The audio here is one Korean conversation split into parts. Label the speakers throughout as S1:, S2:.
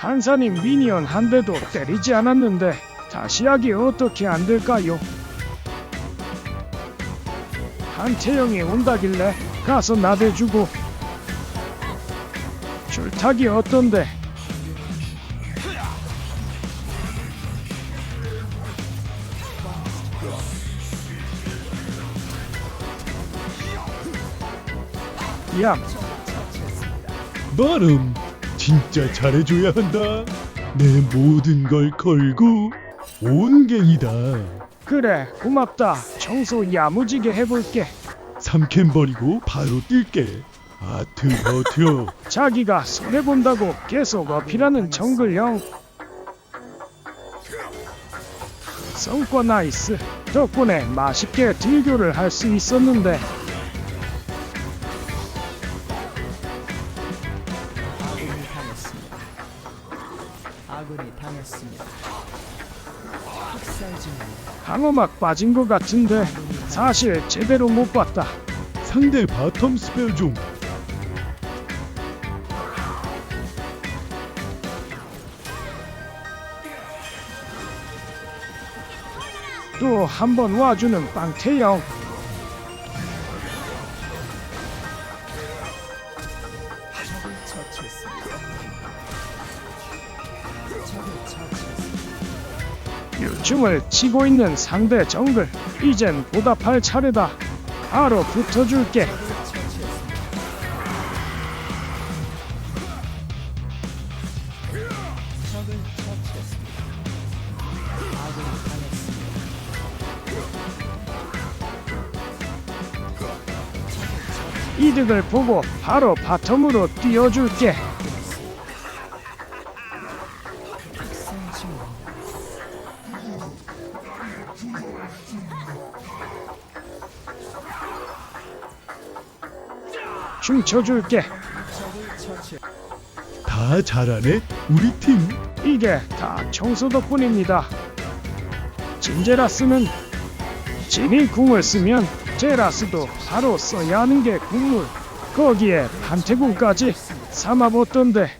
S1: 한사님 미니언 한 대도 때리지 않았는데 다시 하기 어떻게 안 될까요? 한태영이 온다길래 가서 나대주고 줄타기 어떤데? 야,
S2: 바람 진짜 잘해줘야 한다. 내 모든 걸 걸고 온 갱이다.
S1: 그래 고맙다. 청소 야무지게 해볼게.
S2: 삼캔 버리고 바로 뛸게. 아트 버텨.
S1: 자기가 손해본다고 계속 어필하는 정글형. 성과 나이스. 덕분에 맛있게 딜교를 할 수 있었는데 방어막 빠진 것 같은데 사실 제대로 못 봤다.
S2: 상대 바텀 스펠
S1: 좀또한 번 와주는 빵태형 유충을 치고 있는 상대 정글 이젠 보답할 차례다 바로 붙어줄게. 이득을 보고 바로 바텀으로 띄워줄게 춤춰줄게.
S2: 다 잘하네 우리 팀
S1: 이게 다 청소 덕분입니다. 진제라스는 진이 궁을 쓰면 제라스도 바로 써야 하는 게 국물. 거기에 반태궁까지 삼아봤던데.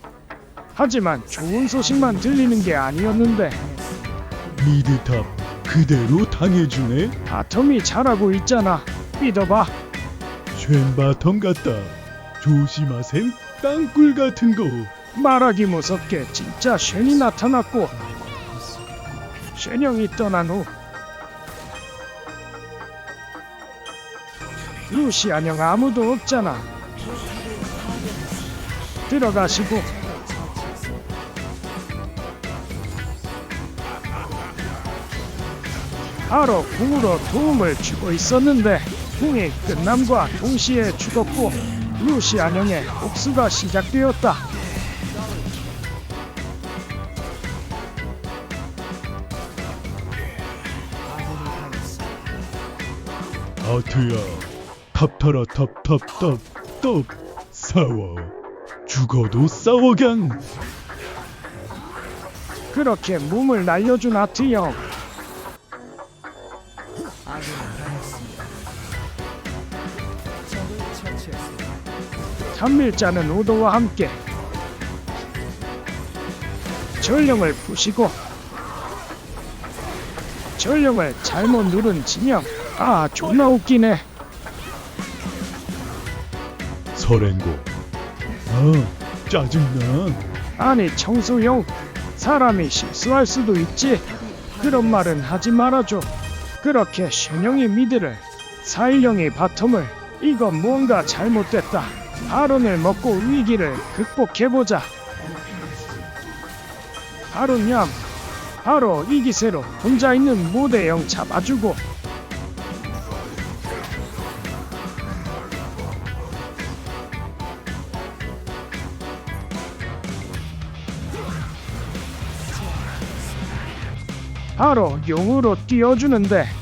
S1: 하지만 좋은 소식만 들리는 게 아니었는데
S2: 미드탑 그대로 당해주네
S1: 바텀이 잘하고 있잖아. 믿어봐.
S2: 쉔 바텀 같다 조심하셈 땅굴 같은 거.
S1: 말하기 무섭게 진짜 쉔이 나타났고 쉔형이 떠난 후 루시안 형 아무도 없잖아. 들어가시고. 바로 궁으로 도움을 주고 있었는데 궁이 끝남과 동시에 죽었고 루시안 형의 복수가 시작되었다.
S2: 아트야 탑타라 탑탑탑탑 싸워. 죽어도 싸워갱
S1: 그렇게 몸을 날려준 아트 형 단밀자는 오도와 함께 전령을 부시고 전령을 잘못 누른 진영. 아 존나 웃기네.
S2: 설행고. 아 짜증나.
S1: 아니 청소용. 사람이 실수할 수도 있지. 그런 말은 하지 말아줘. 그렇게 쉔형이 미드를 사일형이 바텀을 이건 뭔가 잘못됐다 바론을 먹고 위기를 극복해보자. 바론냠 바로 이 기세로 혼자 있는 모대형 잡아주고. 바로 용으로 띄워주는데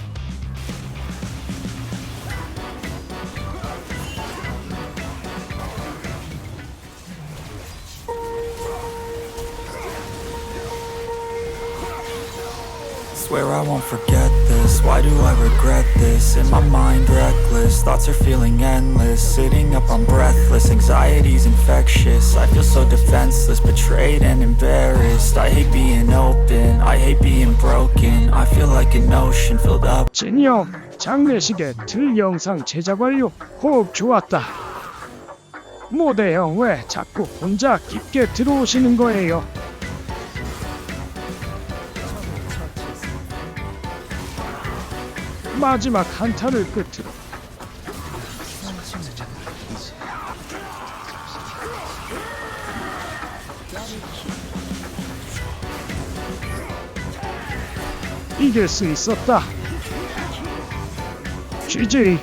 S3: Swear I won't forget this. Why do I regret this? In my mind, reckless. Thoughts are feeling endless. Sitting up, I'm breathless. Anxiety's infectious. I feel so defenseless, betrayed and embarrassed. I hate being open. I hate being broken. I feel like an ocean filled up.
S1: 형, 장례식에 들 영상 제작 완료. 호흡 좋았다. 모대 형왜 자꾸 혼자 깊게 들어오시는 거예요? 마지막 한타를 끝으로 이길 수 있었다. GG